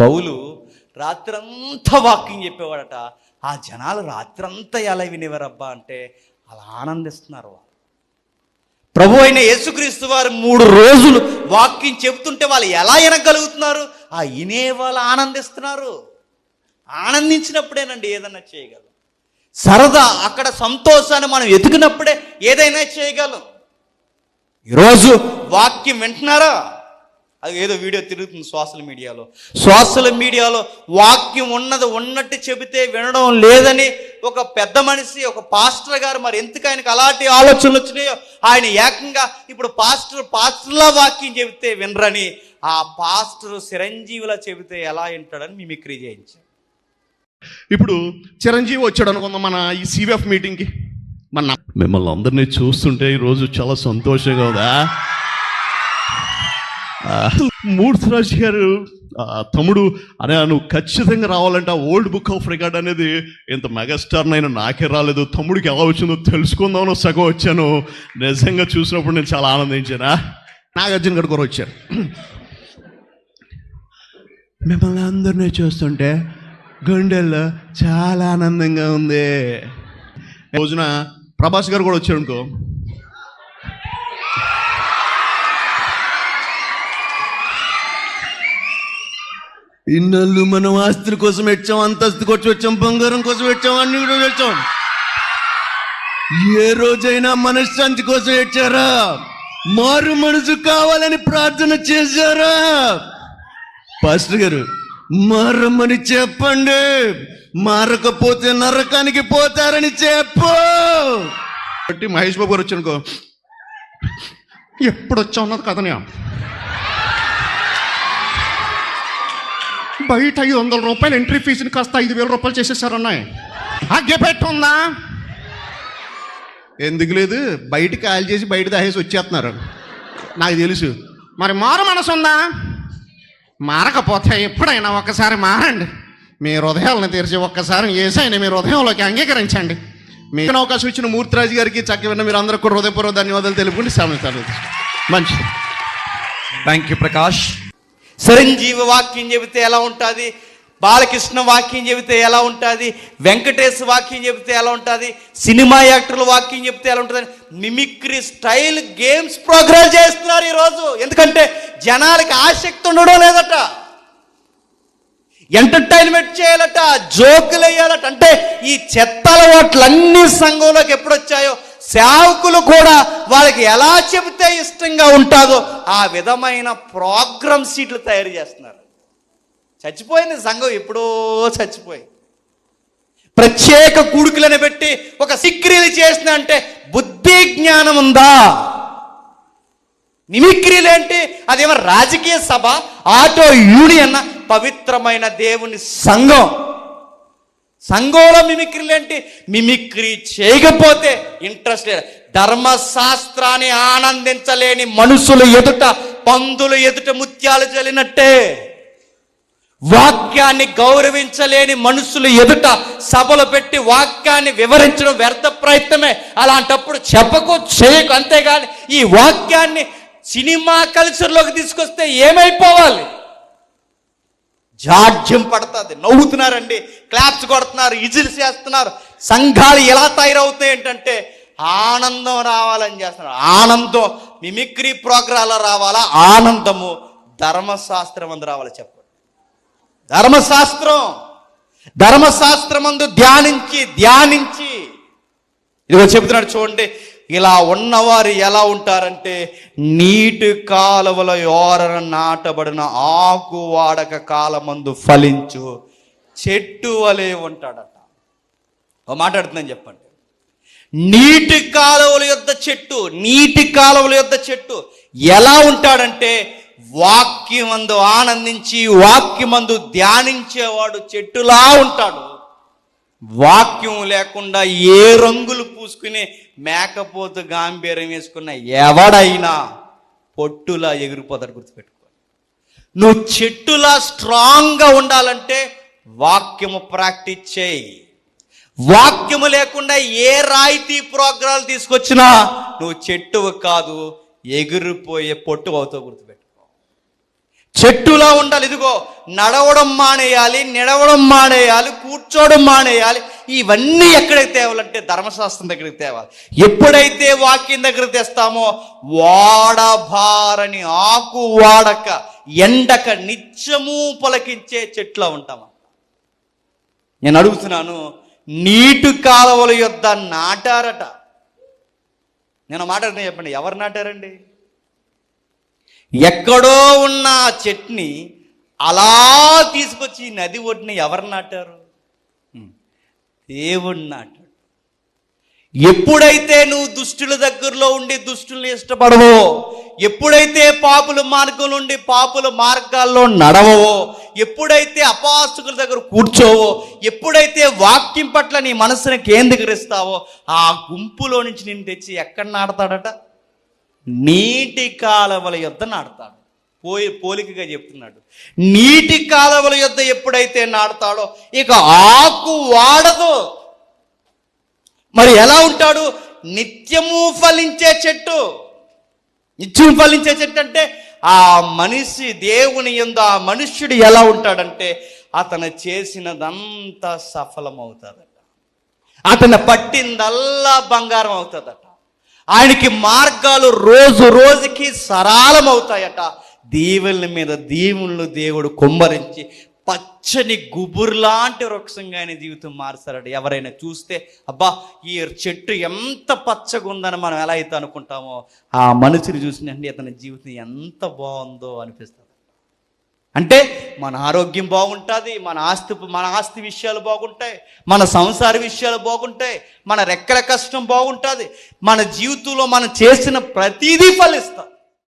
పౌలు రాత్రంతా వాకింగ్ చెప్పేవాడట. ఆ జనాలు రాత్రంతా ఎలా వినేవారబ్బా అంటే అలా ఆనందిస్తున్నారు వాళ్ళు. ప్రభు అయిన యేసుక్రీస్తు వారు మూడు రోజులు వాక్యం చెబుతుంటే వాళ్ళు ఎలా వినగలుగుతున్నారు? ఆ వినే వాళ్ళు ఆనందిస్తున్నారు. ఆనందించినప్పుడేనండి ఏదైనా చేయగలం. సరదా అక్కడ సంతోషాన్ని మనం ఎతికినప్పుడే ఏదైనా చేయగలం. ఈరోజు వాక్యం వింటున్నారా? అది ఏదో వీడియో తిరుగుతుంది సోషల్ మీడియాలో. సోషల్ మీడియాలో వాక్యం ఉన్నది ఉన్నట్టు చెబితే వినడం లేదని ఒక పెద్ద మనిషి ఒక పాస్టర్ గారు మరి ఎందుకు ఆయనకు అలాంటి ఆలోచనలు వచ్చినాయో ఆయన ఏకంగా ఇప్పుడు పాస్టర్ పాస్టర్లా వాక్యం చెబితే వినరని ఆ పాస్టర్ చిరంజీవిలా చెబితే ఎలా వింటాడని మిమిక్రీ చేయించాం ఇప్పుడు చిరంజీవి వచ్చాడు అనుకుందాం మన ఈ సివిఎఫ్ మీటింగ్కి. మన మిమ్మల్ని అందరినీ చూస్తుంటే ఈరోజు చాలా సంతోషంగా ఉందా? మూడు మూర్తిరాజు గారు తమ్ముడు అనే నువ్వు ఖచ్చితంగా రావాలంటే. ఆ ఓల్డ్ బుక్ ఆఫ్ రికార్డ్ అనేది ఇంత మెగాస్టార్ నైనా నాకే రాలేదు. తమ్ముడికి ఎలా వచ్చిందో తెలుసుకుందామని సగం వచ్చాను. నిజంగా చూసినప్పుడు నేను చాలా ఆనందించానా? నాగార్జున గారు కూడా వచ్చారు. మిమ్మల్ని అందరినీ చూస్తుంటే గుండెల్లో చాలా ఆనందంగా ఉంది. రోజున ప్రభాస్ గారు కూడా వచ్చారు అనుకో. ఇన్నాళ్ళు మనం ఆస్తుల కోసం వచ్చాం అంతస్తు కోసం వచ్చాం బంగారం కోసం వచ్చాం అన్ని కూడా వచ్చాం ఏ రోజైనా మనశ్శాంతి కోసం వచ్చారా మారు మనసు కావాలని ప్రార్థన చేశారా? పాస్టర్ గారు మారమని చెప్పండి. మారకపోతే నరకానికి పోతారని చెప్పు. బట్టి మహేష్ బాబు గారు వచ్చానుకో ఎప్పుడు వచ్చా ఉన్నది కథనే. బయట ఐదు వందల రూపాయలు ఎంట్రీ ఫీజుని కాస్త ఐదు వేల రూపాయలు చేసేసారన్నాయి అగ్గెపెట్టు ఉందా ఎందుకు లేదు? బయట కాల్ చేసి బయట దాహేసి వచ్చేస్తున్నారు. నాకు తెలుసు. మరి మారు మనసు ఉందా మారకపోతే ఎప్పుడైనా ఒక్కసారి మారండి. మీ హృదయాలను తెరిచి ఒక్కసారి ఏసైనా మీ హృదయంలోకి అంగీకరించండి. మీకు అవకాశం ఇచ్చిన మూర్తిరాజు గారికి చక్క విన్న మీరు అందరూ కూడా హృదయపూర్వక ధన్యవాదాలు తెలుపుకుంటే సమస్య మంచి థ్యాంక్ యూ ప్రకాష్ చిరంజీవి వాక్యం చెబితే ఎలా ఉంటుంది? బాలకృష్ణ వాక్యం చెబితే ఎలా ఉంటుంది? వెంకటేష్ వాక్యం చెబితే ఎలా ఉంటుంది? సినిమా యాక్టర్ల వాక్యం చెబితే ఎలా ఉంటుంది మిమిక్రీ స్టైల్ గేమ్స్ ప్రోగ్రామ్ చేస్తున్నారు ఈరోజు. ఎందుకంటే జనాలకి ఆసక్తి ఉండడం లేదట. ఎంటర్టైన్మెంట్ చేయాలట జోకులు వేయాలట. అంటే ఈ చెత్త అలవాట్లన్నీ సంఘంలోకి ఎప్పుడొచ్చాయో సేవకులు కూడా వాళ్ళకి ఎలా చెబితే ఇష్టంగా ఉంటుందో ఆ విధమైన ప్రోగ్రామ్ సీట్లు తయారు చేస్తున్నారు. చచ్చిపోయింది సంఘం ఎప్పుడో చచ్చిపోయింది ప్రత్యేక కూడుకులను పెట్టి ఒక సిక్రీలు చేసిన అంటే బుద్ధి జ్ఞానం ఉందా? మిమిక్రీలు ఏంటి? అదేమో రాజకీయ సభ ఆటో యూనియన్ పవిత్రమైన దేవుని సంఘం. సంఘంలో మిమిక్రీలు ఏంటి? మిమిక్రీ చేయకపోతే ఇంట్రెస్ట్ లేదు. ధర్మశాస్త్రాన్ని ఆనందించలేని మనుషులు ఎదుట పందులు ఎదుట ముత్యాలు చల్లినట్టే వాక్యాన్ని గౌరవించలేని మనుషులు ఎదుట సభలు పెట్టి వాక్యాన్ని వివరించడం వ్యర్థ ప్రయత్నమే. అలాంటప్పుడు చెప్పకు చేయకు అంతేగాని ఈ వాక్యాన్ని సినిమా కల్చర్లోకి తీసుకొస్తే ఏమైపోవాలి? జాడ్యం పడుతుంది. నవ్వుతున్నారండి. క్లాప్స్ కొడుతున్నారు. ఇజిల్స్ చేస్తున్నారు సంఘాలు ఎలా తయారవుతాయి ఏంటంటే ఆనందం రావాలని చేస్తున్నారు. ఆనందం మిమిక్రీ ప్రోగ్రాంలో రావాలా? ఆనందము ధర్మశాస్త్రం అందు రావాలి చెప్పండి. ధర్మశాస్త్రం. ధర్మశాస్త్రమందు ధ్యానించి ధ్యానించి ఇదిగో చెబుతున్నాడు చూడండి ఇలా ఉన్నవారు ఎలా ఉంటారంటే నీటి కాలువల యోరన నాటబడిన ఆకు వాడక కాలమందు ఫలించు చెట్టు వలె ఉంటాడట. ఓ మాట్లాడుతుందని చెప్పండి. నీటి కాలువల యొద్ద చెట్టు నీటి కాలువల యొద్ద చెట్టు ఎలా ఉంటాడంటే వాక్యమందు ఆనందించి వాక్యమందు ధ్యానించేవాడు చెట్టులా ఉంటాడు. వాక్యం లేకుండా ఏ రంగులు పూసుకుని మేకపోతు గాంభీర్యం వేసుకున్న ఎవడైనా పొట్టులా ఎగిరిపోతాడు గుర్తుపెట్టుకో. నువ్వు చెట్టులా స్ట్రాంగ్గా ఉండాలంటే వాక్యము ప్రాక్టీస్ చేయి. వాక్యము లేకుండా ఏ రాయితీ ప్రోగ్రాలు తీసుకొచ్చినా నువ్వు చెట్టువు కాదు ఎగిరిపోయే పొట్టు అవుతావు గుర్తుపెట్టుకో. చెట్టులా ఉండాలి ఇదిగో నడవడం మానేయాలి నిడవడం మానేయాలి కూర్చోవడం మానేయాలి. ఇవన్నీ ఎక్కడికి తేవాలంటే ధర్మశాస్త్రం దగ్గరికి తేవాలి. ఎప్పుడైతే వాక్యం దగ్గర తెస్తామో వాడభారని ఆకు వాడక ఎండక నిత్యము పలకించే చెట్ల ఉంటామా నేను అడుగుతున్నాను నీటి కాలువల యొద్ద నాటారట. నేను మాట చెప్పండి ఎవరు నాటారండి? ఎక్కడో ఉన్న ఆ చెట్ని అలా తీసుకొచ్చి ఈ నది ఒడ్డున ఎవరు నాటారు. దేవుడు నాటాడు. ఎప్పుడైతే నువ్వు దుష్టుల దగ్గరలో ఉండి దుష్టుల్ని ఇష్టపడవో ఎప్పుడైతే పాపుల మార్గం నుండి పాపుల మార్గాల్లో నడవవో ఎప్పుడైతే అపాస్తుకుల దగ్గర కూర్చోవో ఎప్పుడైతే వాక్యం పట్ల నీ మనసుని కేంద్రీకరిస్తావో ఆ గుంపులో నుంచి నిన్ను తెచ్చి ఎక్కడ నాడతాడట? నీటి కాలవల యొద్ద నాడతాడు. పోయి పోలికగా చెప్తున్నాడు. నీటి కాలవల యొద్ద ఎప్పుడైతే నాడతాడో ఇక ఆకు వాడదు. మరి ఎలా ఉంటాడు? నిత్యము ఫలించే చెట్టు. నిత్యం ఫలించే చెట్టు అంటే ఆ మనిషి దేవుని ఎందు ఆ మనుష్యుడు ఎలా ఉంటాడంటే అతను చేసినదంతా సఫలమవుతుందట. అతను పట్టిందల్లా బంగారం అవుతుందట. ఆయనకి మార్గాలు రోజు రోజుకి సరళం అవుతాయట దీవెల మీద దీవులను దేవుడు కుమ్మరించి పచ్చని గుబుర్లాంటి వృక్షంగా ఆయన జీవితం మారుస్తారట. ఎవరైనా చూస్తే అబ్బా ఈ చెట్టు ఎంత పచ్చగా ఉందని మనం ఎలా అయితే అనుకుంటామో ఆ మనుషుని చూసినండి అతని జీవితం ఎంత బాగుందో అనిపిస్తుంది. అంటే మన ఆరోగ్యం బాగుంటుంది మన ఆస్తి మన ఆస్తి విషయాలు బాగుంటాయి మన సంసార విషయాలు బాగుంటాయి మన రెక్కల కష్టం బాగుంటుంది మన జీవితంలో మనం చేసిన ప్రతిదీ ఫలిస్తాం.